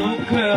Okay.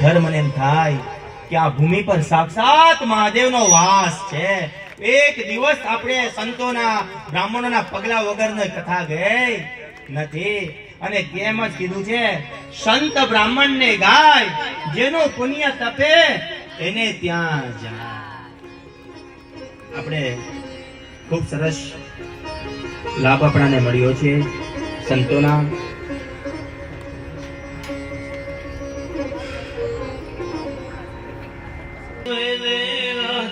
ખરેખર મને થાય કે આ ભૂમિ પર સાક્ષાત મહાદેવનો વાસ છે. એક દિવસ આપણે સંતોના, બ્રાહ્મણોના પગલા વગરની કથા ગઈ નથી. અને તેમ જ કીધું છે, સંત બ્રાહ્મણને ગાય, જેનો પુણ્ય તપે, એને ત્યાં જાય. આપણે ખૂબ સરસ લાભ આપણાને મળ્યો છે સંતોના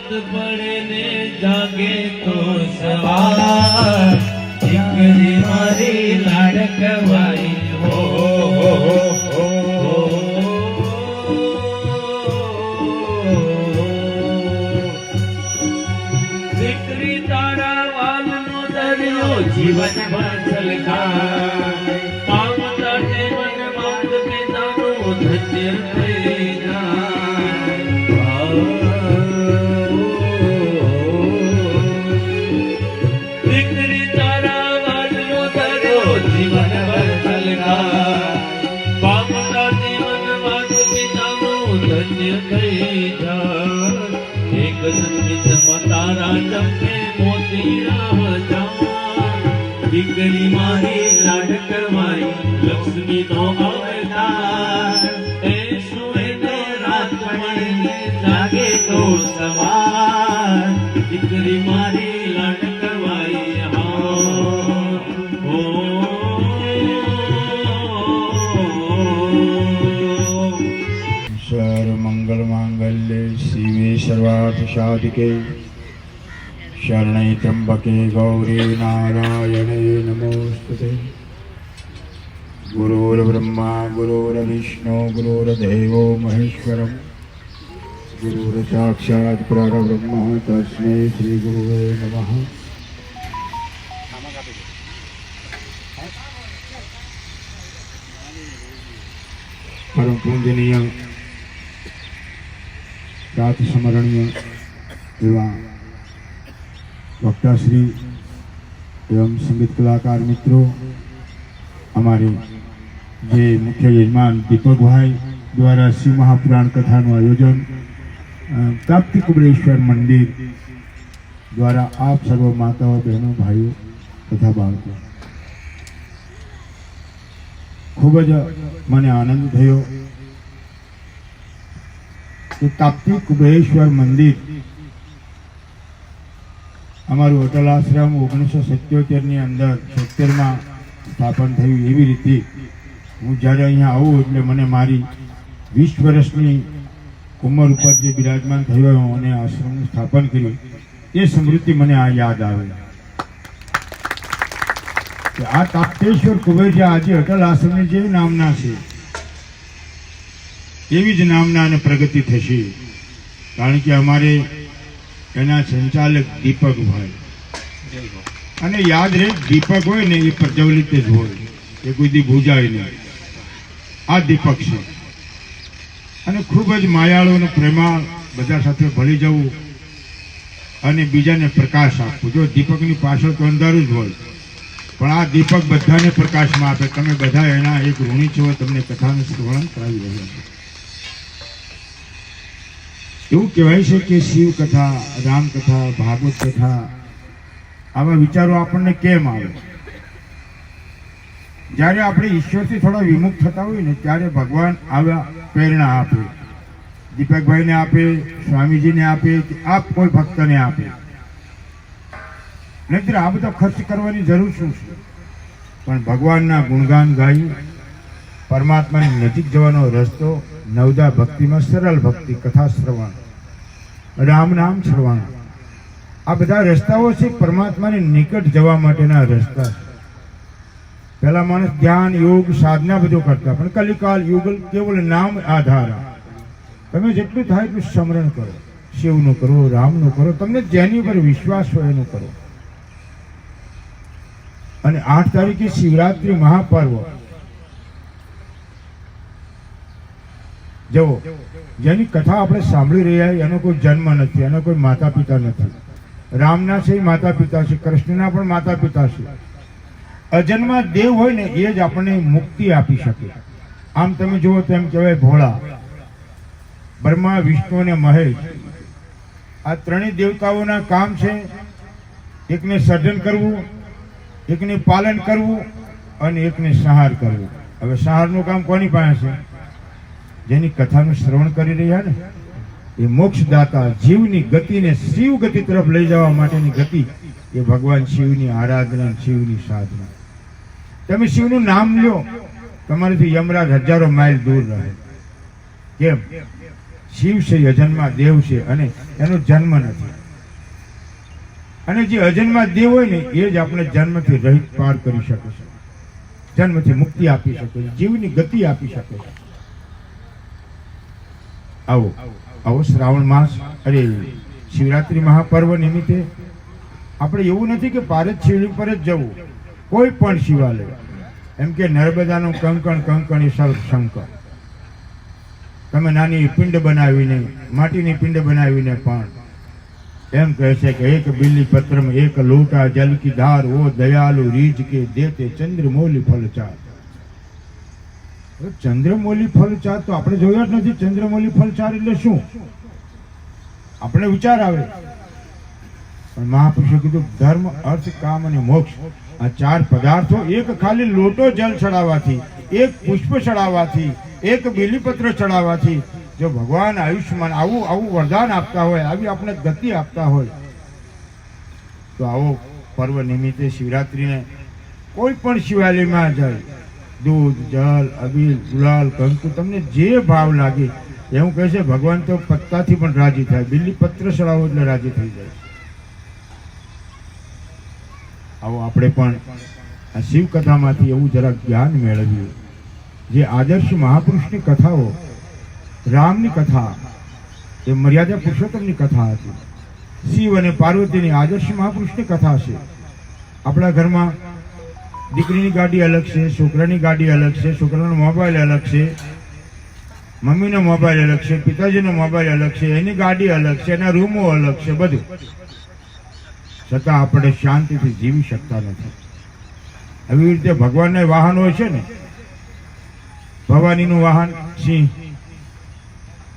રાત પડે ને જાગે તો સવાર. દીકરી મારી લાડકવાઈ હો દીકરી તારા વાલનો દરિયો જીવન છલકાય. પામતા મન માત પિતાનું ધન્ય થઈ જાય. જન્મિતમાં તારા ચમકે મોતીના જાન દીકરી મારી લાડકવાઈ લક્ષ્મી નો અવતાર એ સુએ ને રાત મળીને જાગે તો સવાર દીકરી મારી લાડકવાઈ હા ઓ सर्वमंगल मांगल्ये शिवे सर्वार्थ साधिके શરણય ત્ર્યંબકે ગૌરી નારાયણે નમોસ્તુતે ગુરુર્બ્રહ્મા ગુરુર્વિષ્ણુ ગુરુર્દેવો મહેશ્વરમ ગુરુર્સાક્ષાત પરબ્રહ્મ તસ્મે શ્રી ગુરુવે નમઃ પરમ પૂજનીય રાત સ્મરણીય એવા વક્તાશ્રી એવં સંગીત કલાકાર મિત્રો અમારી જે મુખ્ય યજમાન દીપકભાઈ દ્વારા શિવ મહાપુરાણ કથાનું આયોજન અ, પ્રાપ્તિ કુબરેશ્વર મંદિર દ્વારા આપ સર્વ માતાઓ બહેનો ભાઈઓ તથા બાળકો ખૂબ જ મને આનંદ થયો કે તાપ્તી કુબેશ્વર મંદિર અમારું અટલ આશ્રમ ઓગણીસો સત્યોતેરની અંદર સિત્તેરમાં સ્થાપન થયું એવી રીતે. હું જ્યારે અહીંયા આવું એટલે મને મારી વીસ વર્ષની ઉંમર ઉપર જે બિરાજમાન થયો અને આશ્રમનું સ્થાપન કર્યું, એ સ્મૃતિ મને આ યાદ આવે. કે આ તાપ્તેશ્વર કુબેરજી આજે અટલ આશ્રમની જે નામના છે, એવી જ નામના અને પ્રગતિ થશે. કારણ કે અમારે એના સંચાલક દીપકભાઈ અને યાદ રહે, દીપક હોય ને એ પ્રજ્વલિત જ હોય. એ કોઈ દી ભૂજાય નહીં. આ દીપક છે. અને ખૂબ જ માયાળુ અને પ્રેમાળ બધા સાથે ભળી જવું અને બીજાને પ્રકાશ આપવો. જો દીપકની પાછળ તો અંધારું જ હોય. પણ આ દીપક બધાને પ્રકાશમાં આપે. તમે બધા એના એક ઋણી છો, તમને કથાનું શ્રવણ કરાવી રહ્યા છો. એવું કહેવાય છે કે શિવ કથા, રામ કથા, ભાગવત કથા, આવા વિચારો આપણને કેમ આવે જ્યારે આપણે ઈશ્વરથી થોડા વિમુખ થતા હોય ને, ત્યારે ભગવાન આવા પ્રેરણા આપે. દીપકભાઈને આપે, સ્વામીજીને આપે આપ કોઈ ભક્તને આપે. નહીતર આ બધો ખર્ચ કરવાની જરૂર શું છે? પણ ભગવાનના ગુણગાન ગાયું પરમાત્માની નજીક જવાનો રસ્તો નવદા ભક્તિમાં સરળ ભક્તિ, કથા શ્રવણ, રામ નામ શ્રવણ આ બધા રસ્તાઓ છે પરમાત્માને નિકટ જવા માટેના રસ્તા પહેલા માણસ ધ્યાન, યોગ, સાધના બધું કરતા, પણ કલિકાલ યુગલ કેવલ નામ આધાર તમે જેટલું થાય એટલું સ્મરણ કરો. શિવનું કરો, રામનું કરો, તમને જેની પર વિશ્વાસ હોય એનું કરો. અને આઠ તારીખે શિવરાત્રિ મહાપર્વ. જુઓ, જેની કથા આપણે સાંભળી રહ્યા એનો કોઈ જન્મ નથી, એનો કોઈ માતા પિતા નથી. રામના છે માતા પિતા છે, કૃષ્ણના પણ માતા પિતા છે. અજન્મા દેવ હોય ને, એ જ આપણને મુક્તિ આપી શકે. આમ તમે જુઓ તો એમ કહેવાય ભોળા, બ્રહ્મા, વિષ્ણુ અને મહેશ. આ ત્રણેય દેવતાઓના કામ છે, એકને સર્જન કરવું, એકને પાલન કરવું અને એકને સંહાર કરવું. હવે સંહારનું કામ કોની પાસે છે? જેની કથાનું શ્રવણ કરી રહ્યા ને, એ મોક્ષદાતા જીવની ગતિને શિવ ગતિ તરફ લઈ જવા માટેની ગતિ એ ભગવાન શિવની આરાધના શિવની સાધના. તમે શિવનું નામ લ્યો, તમારાથી યમરાજ હજારો માઇલ દૂર રહે. કેમ? શિવ છે અજન્મા દેવ છે અને એનો જન્મ નથી. અને જે અજન્મા દેવ હોય ને, એ જ આપણે જન્મથી રહિત પાર કરી શકે છે. જન્મથી મુક્તિ આપી શકે જીવની ગતિ આપી શકે છે. આવો. આવો શ્રાવણ માસ. અરે, શિવરાત્રી મહાપર્વ નિમિત્તે આપણે એવું નથી કે ભારત શિવલિંગ પર જ જવું. કોઈ પણ શિવાલય. એમ કે નર્મદાનું કંકણ કંકણ એ સર્વ તમે નાની પિંડ બનાવીને, માટીની પિંડ બનાવીને પણ એમ કહે છે કે એક બિલ્લી પત્રમ એક લોટા જલ કી ધાર, ઓ દયાલુ રીજ કે દેતે ચંદ્રમૌલી ફલ ચાર હવે ચંદ્રમૌલી ચાર તો આપણે જોયો જ નથી. ચંદ્રમૌલી ચાર એટલે શું? આપણે વિચાર આવે. પણ મહાપુરુષે કીધું, ધર્મ, અર્થ, કામ અને મોક્ષ. આ ચાર પદાર્થો એક ખાલી લોટો જલ ચડાવવાથી, એક પુષ્પ ચડાવવાથી, એક બીલીપત્ર ચડાવવાથી, જો ભગવાન આયુષ્યમાન આવું આવું વરદાન આપતા હોય, આવી આપણે ગતિ આપતા હોય, તો આવો પર્વ નિમિત્તે શિવરાત્રીને કોઈ પણ શિવાલયમાં જાય. દૂધ જલ અબીલ ગુલાલ કંકુ, તમને જે ભાવ લાગે, એવું કહે છે, ભગવાન તો પત્તાથી પણ રાજી થાય. બિલ્લી પત્ર ચડાવો એટલે રાજી થઈ જાય આવો આપણે પણ આ શિવ કથામાંથી એવું જરાક જ્ઞાન મેળવ્યું. જે આદર્શ મહાપુરુષની કથાઓ, રામની કથા, એ મર્યાદા પુરુષોત્તમની કથા હતી. શિવ અને પાર્વતીની આદર્શ મહાપુરુષની કથા છે. આપણા ઘરમાં દીકરીની ગાડી અલગ છે, છોકરાની ગાડી અલગ છે, છોકરાનો મોબાઈલ અલગ છે, મમ્મીનો મોબાઈલ અલગ છે, પિતાજીનો મોબાઈલ અલગ છે, એની ગાડી અલગ છે, એના રૂમો અલગ છે, બધું. છતાં આપણે શાંતિથી જીવી શકતા નથી. આવી રીતે ભગવાનના વાહન હોય છે ને, ભવાનીનું વાહન સિંહ,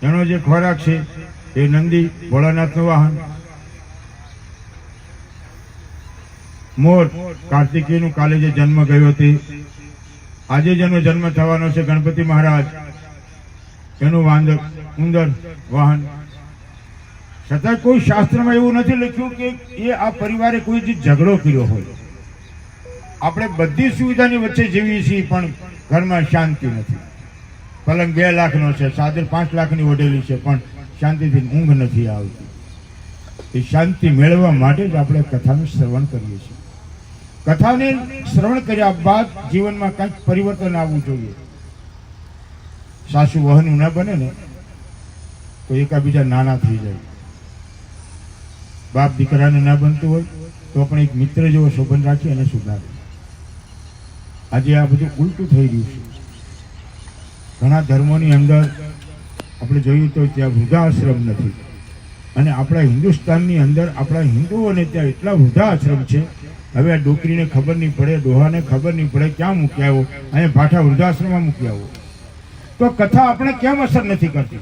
એનો જે ખોરાક છે, એ નંદી ભોળાનાથનું વાહન મોર કાર્તિકીયનું કાલે જે જન્મ ગયો હતી આજે જેનો જન્મ થવાનો છે ગણપતિ મહારાજ એનું વાંદર ઉંદર, વાહન. છતાં કોઈ શાસ્ત્રમાં એવું નથી લખ્યું કે એ આ પરિવારે કોઈ જે ઝઘડો કર્યો હોય. આપણે બધી સુવિધાની વચ્ચે જીવીએ છીએ, પણ ઘરમાં શાંતિ નથી. પલંગ બે લાખનો છે, સાદર પાંચ લાખની ઓઢેલી છે, પણ શાંતિથી ઊંઘ નથી આવતી. એ શાંતિ મેળવવા માટે જ આપણે કથાનું શ્રવણ કરીએ છીએ. કથાને શ્રવણ કર્યા બાદ જીવનમાં કંઈક પરિવર્તન આવવું જોઈએ. સાસુ વહનું ન બને ને, તો એકાબીજા નાના થઈ જાય. બાપ દીકરાને ના બનતું હોય, તો પણ એક મિત્ર જેવો શોભન રાખી અને સુધારે. આજે આ બધું ઉલટું થઈ રહ્યું છે. ઘણા ધર્મોની અંદર આપણે જોઈએ તો ત્યાં વૃદ્ધાશ્રમ નથી. અને આપણા હિન્દુસ્તાનની અંદર આપણા હિન્દુઓને ત્યાં એટલા વૃદ્ધાશ્રમ છે હવે આ ડોકરીને ખબર નહીં પડે ડોહાને ખબર નહીં પડે ક્યાં મૂકી આવો અહીંયા ભાઠા વૃદ્ધાશ્રમમાં મૂકી આવો. તો કથા આપણે કેમ અસર નથી કરતી?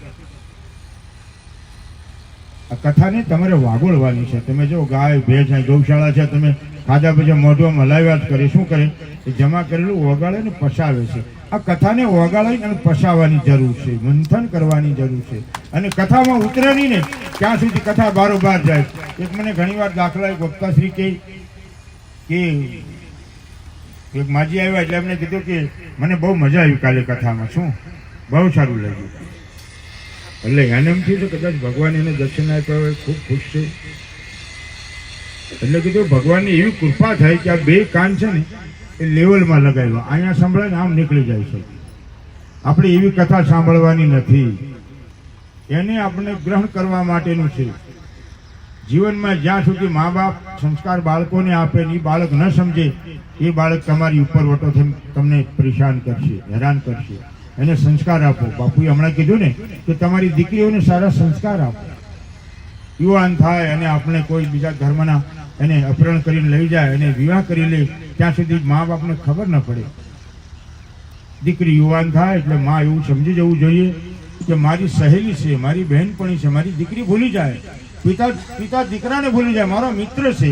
આ કથાને તમારે વાગોળવાની છે. તમે જો ગાય, ભેંસ ગૌશાળા છે, તમે ખાધા પછી મોઢું હલાવ્યા જ કરે. શું કરે? એ જમા કરેલું ઓગાળે ને પસાવે છે. આ કથાને વગાડી અને પસાવવાની જરૂર છે. મંથન કરવાની જરૂર છે. અને કથામાં ઉતરે નહીં ને, ત્યાં સુધી કથા બારોબાર જાય. એક મને ઘણીવાર દાખલા એક વક્તાશ્રી કહે કે એક માજી આવ્યા એટલે એમને કીધું કે મને બહુ મજા આવી કાલે કથામાં, શું? બહુ સારું લાગ્યું. એટલે એને એમ થયું કદાચ ભગવાન એને દર્શન આપ્યા હોય, ખૂબ ખુશ છે. એટલે કીધું, ભગવાનની એવી કૃપા થાય કે આ બે કાન છે ને, એ લેવલમાં લગાવ્યા. અહીંયા સાંભળે આમ નીકળી જાય છે. આપણે એવી કથા સાંભળવાની નથી. એને આપણે ગ્રહણ કરવા માટેનું છે. જીવનમાં જ્યાં સુધી મા બાપ સંસ્કાર બાળકોને આપે એ બાળક ન સમજે, એ બાળક તમારી ઉપર વટો થઈને તમને પરેશાન કરશે, હેરાન કરશે. એને સંસ્કાર આપો. બાપુએ હમણાં કીધું ને કે તમારી દીકરીઓને સારા સંસ્કાર આપો. યુવાન થાય અને આપણે કોઈ બીજા ધર્મના એને અપહરણ કરીને લઈ જાય અને વિવાહ કરી લે, ત્યાં સુધી મા બાપને ખબર ન પડે. દીકરી યુવાન થાય એટલે મા એવું સમજી જવું જોઈએ કે મારી સહેલી છે, મારી બહેનપણી છે, મારી દીકરી ભૂલી જાય. પિતા પિતા દીકરાને ભૂલી જાય. મારો મિત્ર છે.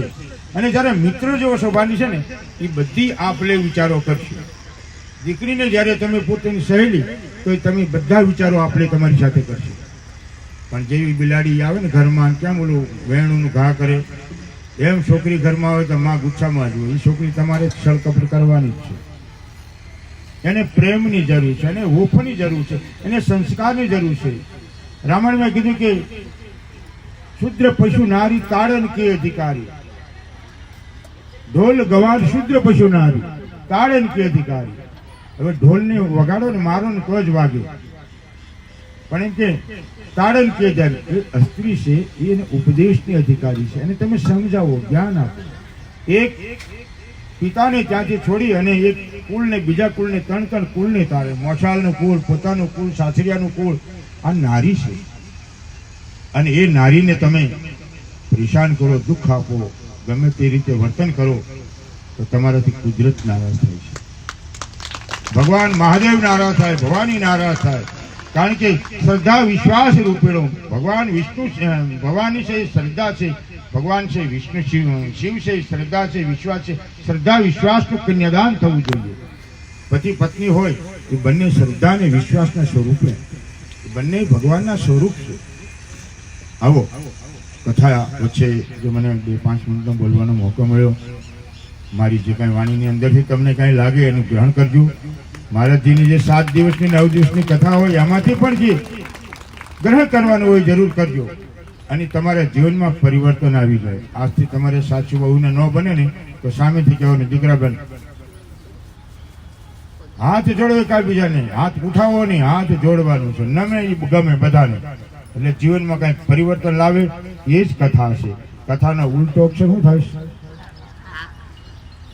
અને જ્યારે મિત્ર જેવો સ્વભાવની છે ને, એ બધી આપલે વિચારો કરશે. દીકરીને જ્યારે તમે પોતાની સહેલી, તો એ તમે બધા વિચારો આપણે તમારી સાથે કરશે. પણ જેવી બિલાડી આવે ને ઘરમાં ક્યાં બોલું, વેણુનું ઘા કરે. એમ છોકરી ઘરમાં આવે તો માં ગુસ્સામાં જ હોય એ છોકરી તમારે છળકપટ કરવાની જ છે. એને પ્રેમની જરૂર છે, એને હોફની જરૂર છે, એને સંસ્કારની જરૂર છે. રામાયણમાં કીધું કે શુદ્ર પશુ નારી તાળન કે અધિકારી? ઢોલ ગવાર શુદ્ર પશુ નારી તાળન કે અધિકારી? હવે ઢોલને વગાડો ને મારો ને તો જ વાગે. પણ એમ કે તાળન કે જ્યારે, એ સ્ત્રી છે એને ઉપદેશની અધિકારી છે. અને તમે સમજાવો, જ્ઞાન આપો. એક પિતાને ત્યાંથી છોડી અને એક કુળને, બીજા કુળને, ત્રણ ત્રણ કુળને તારે. મોસાળનું કુળ, પોતાનું કુળ, સાસરિયાનું કુળ. આ નારી છે. અને એ નારીને તમે પરેશાન કરો, દુઃખ આપો, ગમે તે રીતે વર્તન કરો, તો તમારાથી કુદરત નારાજ થાય છે. ભગવાન મહાદેવ નારાજ થાય, ભવાની નારાજ થાય. કારણ કે શ્રદ્ધા વિશ્વાસ રૂપેણો. ભગવાન વિષ્ણુ ભવાની છે, શ્રદ્ધા છે. ભગવાન છે, વિષ્ણુ શિવ શિવ છે, શ્રદ્ધા છે, વિશ્વાસ છે. શ્રદ્ધા વિશ્વાસનું કન્યાદાન થવું જોઈએ. પતિ પત્ની હોય, એ બંને શ્રદ્ધા અને વિશ્વાસના સ્વરૂપે. બંને ભગવાનના સ્વરૂપ છે. આવો. કથા વચ્ચે જો મને બે પાંચ મિનિટનો બોલવાનો મોકો મળ્યો, મારી જે કાંઈ વાણીની અંદરથી તમને કાંઈ લાગે એનું ગ્રહણ કરજો. મહારાજજીની જે સાત દિવસની, નવ દિવસની કથા હોય, એમાંથી પણ જે ગ્રહણ કરવાનું હોય જરૂર કરજો. અને તમારા જીવનમાં પરિવર્તન આવી જાય. આજથી તમારે સાચું બહુને ન બને ને, તો સામેથી કહેવાનું દીકરા બન, હાથ જોડો એકાબીજાને, હાથ ઉઠાવો નહીં હાથ જોડવાનું છે. નમે ગમે બધાને. એટલે જીવનમાં કંઈક પરિવર્તન લાવે એ જ કથા છે. કથાનો ઉલટો અક્ષર શું થાય છે?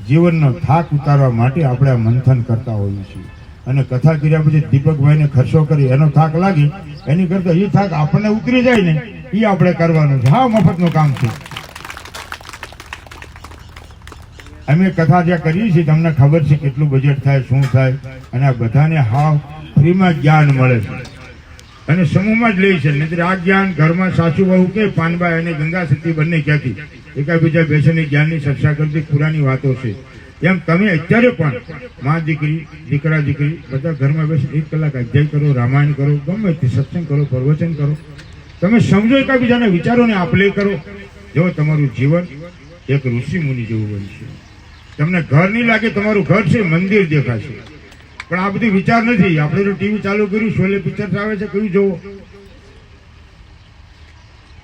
જીવનનો થાક ઉતારવા માટે આપણે મંથન કરતા હોઈએ છીએ. અને કથા કર્યા પછી દીપકભાઈને ખર્ચો કરી એનો થાક લાગે, એની કરતા એ થાક આપણને ઉતરી જાય ને, એ આપણે કરવાનું છે. હા, મફતનું કામ છે. અમે કથા જ્યાં કરીએ છીએ, તમને ખબર છે કેટલું બજેટ થાય, શું થાય, અને આ બધાને હાવ ફ્રીમાં જ્ઞાન મળે છે. અને સમૂહમાં જ લે છે. નહીં આ જ્ઞાન ઘરમાં સાસુ બહુ કે, પાનબાઈ અને ગંગા સતી બંને ક્યાંથી? એકાબીજા બેસીને જ્ઞાનની ચર્ચા કરતી પુરાની વાતો છે. એમ તમે અત્યારે પણ માં દીકરી, દીકરા દીકરી બધા ઘરમાં બેસી એક કલાક અધ્યાય કરો, રામાયણ કરો, ગમે તે સત્સંગ કરો, પ્રવચન કરો. તમે સમજો એકાબીજાના વિચારોને આપલે કરો. જો તમારું જીવન એક ઋષિ મુનિ જેવું બનશે. તમને ઘર નહીં લાગે, તમારું ઘર છે, મંદિર દેખાશે. પણ આ બધી વિચાર નથી. આપણે તો ટીવી ચાલુ કર્યું, શોલે પિક્ચર આવે છે, કયું જોવો?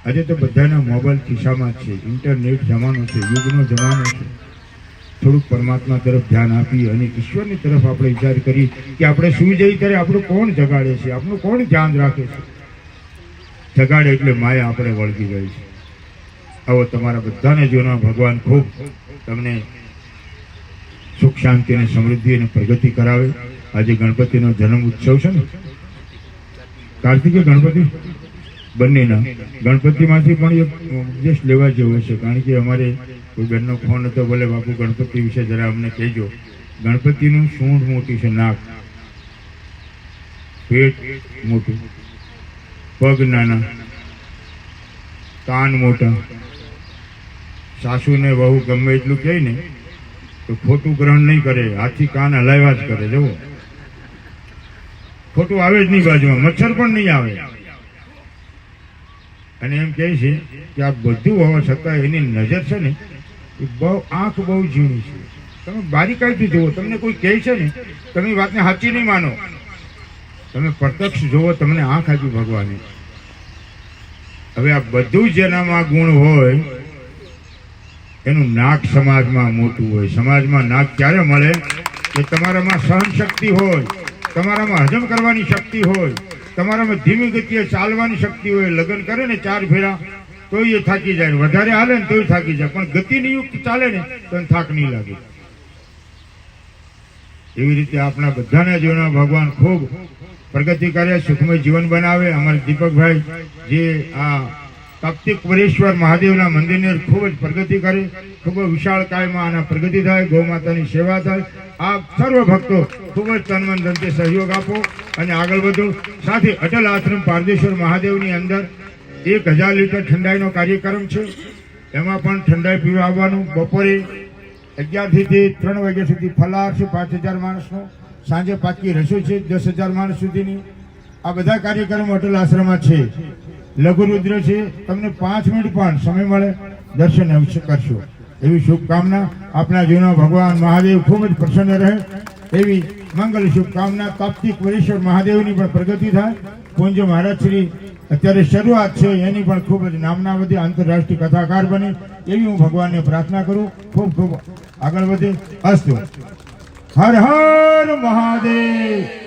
આજે તો બધાના મોબાઈલ ખિસ્સામાં છે. ઇન્ટરનેટ જમાનો છે, યુગનો જમાનો છે. થોડુંક પરમાત્મા તરફ ધ્યાન આપી અને ઈશ્વરની તરફ આપણે વિચાર કરી કે આપણે સુઈ જઈએ ત્યારે આપણું કોણ જગાડે છે? આપણું કોણ ધ્યાન રાખે છે? જગાડે એટલે માયા આપણે વળગી ગઈ છે. આવો તમારા બધાને જીવનમાં ભગવાન ખૂબ તમને સુખ શાંતિ અને સમૃદ્ધિ અને પ્રગતિ કરાવે. આજે ગણપતિનો જન્મ ઉત્સવ છે ને? કાર્તિકે ગણપતિ? બંનેના. ગણપતિમાંથી પણ ઉપદેશ લેવા જેવો છે. કારણ કે અમારે કોઈ બેનનો ફોન હતો, ભલે બાપુ ગણપતિ વિશે જરા અમને કહેજો. ગણપતિનું સૂંઢ મોટી છે, નાક. પેટ મોટું. પગ નાના. કાન મોટા. સાસુને વહુ ગમે એટલું કહે ને, તો ખોટું ગ્રહણ નહીં કરે. હાથી કાન હલાવ્યા જ કરે, જુઓ. ખોટું આવે જ નહીં બાજુમાં. મચ્છર પણ નહીં આવે. અને એમ કહે છે કે આ બધું હોવા છતાં એની નજર છે ને, એ બહુ આંખ બહુ ઝીણી છે. તમે બારીકાઈથી જુઓ, તમને કોઈ કહે છે ને, તમે વાતને સાચી નહીં માનો. તમે પ્રત્યક્ષ જુઓ, તમને આંખ આપી ભગવાને હવે આ બધું જેનામાં ગુણ હોય, એનું નાક સમાજમાં મોટું હોય. સમાજમાં નાક ક્યારે મળે? કે તમારામાં સહન શક્તિ હોય? તમારામાં હજમ કરવાની શક્તિ હોય, તમારામાં ધીમી ગતિએ ચાલવાની શક્તિ હોય, લગ્ન કરે ને ચાર ફેરા તો એ થાકી જાય વધારે હાલે ને તોય થાકી જાય. પણ ગતિની યુક્ત ચાલે ને તો થાક નહીં લાગે. એવી રીતે આપણા બધાના જીવનમાં ભગવાન ખૂબ પ્રગતિ કરે સુખમય જીવન બનાવે. અમારે દીપકભાઈ જે આ તપ્તિકવરેશ્વર મહાદેવના મંદિરની ખૂબ જ પ્રગતિ કરે. ખૂબ વિશાળ કાયમાં આના પ્રગતિ થાય ગૌ માતાની સેવા થાય. આ સર્વ ભક્તો ખૂબ જ તનમન ધનથી સહયોગ આપો અને આગળ વધો. સાથે અટલ આશ્રમ પારદેશ્વર મહાદેવની અંદર એક હજાર લીટર ઠંડાઈનો કાર્યક્રમ છે. એમાં પણ ઠંડાઈ પીવા આવવાનું બપોરે અગિયારથી ત્રણ વાગ્યા સુધી ફલાર છે પાંચ હજાર માણસનો. સાંજે પાકી રસોઈ છે દસ હજાર માણસ સુધીની. આ બધા કાર્યક્રમો અટલ આશ્રમમાં છે. લઘુરુદ્ર છે, તમને પાંચ મિનિટ પણ સમય મળે, દર્શન અવશ્ય કરશો. એવી શુભકામના આપણા જીવનમાં ભગવાન મહાદેવ ખૂબ જ પ્રસન્ન રહે, એવી મંગલ શુભકામના તાપ્તિક વરેશ્વર મહાદેવની પણ પ્રગતિ થાય. પૂંજ મહારાજ શ્રી, અત્યારે શરૂઆત છે, એની પણ ખૂબ જ નામના વધે આંતરરાષ્ટ્રીય કથાકાર બને, એવી હું ભગવાનને પ્રાર્થના કરું, ખૂબ ખૂબ આગળ વધે. અસ્તુ. હર હર મહાદેવ.